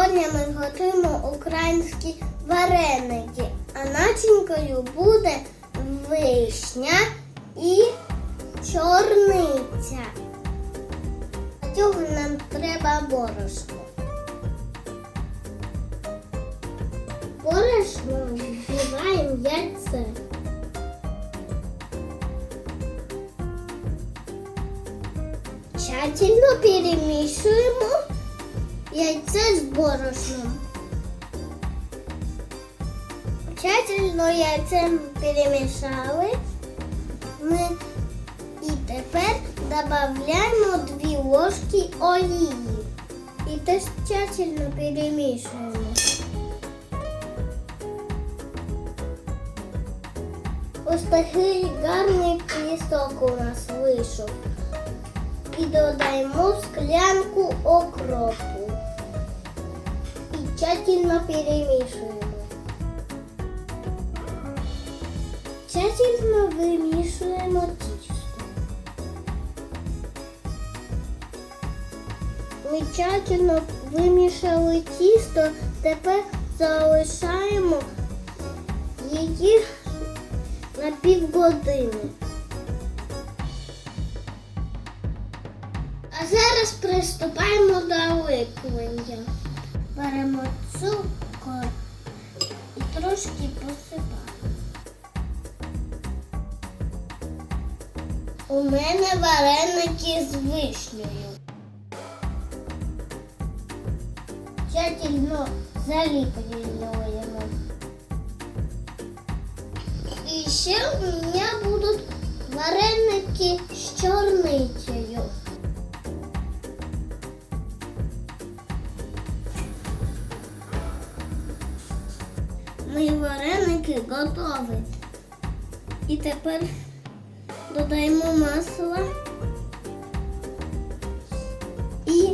Сьогодні ми готуємо українські вареники, а начинкою буде вишня і чорниця. Для цього нам треба борошно. Борошно вбиваємо яйце. Тщательно перемішуємо яйце з борошном. Тщательно яйцем перемішали. Ми і тепер додаємо 2 ложки олії. І теж тщательно перемішуємо. Ось такий гарний пісок у нас вийшов. І додаємо склянку окропу. Тщательно перемішуємо. Тщательно вимішуємо тісто. Ми тщательно вимішали тісто, тепер залишаємо її на півгодини. А зараз приступаємо до виклення. Беремо цукор і трошки посипаємо. У мене вареники з вишнею. Тщательно заліплюємо. І ще у мене будуть вареники з чорницею. Мої вареники готові. І тепер додаємо масло і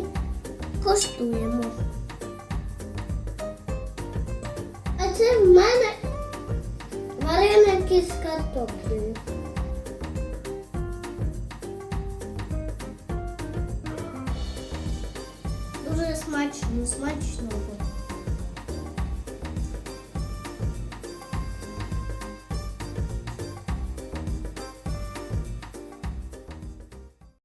коштуємо. А це в мене вареники з картоплею. Дуже смачно, смачно.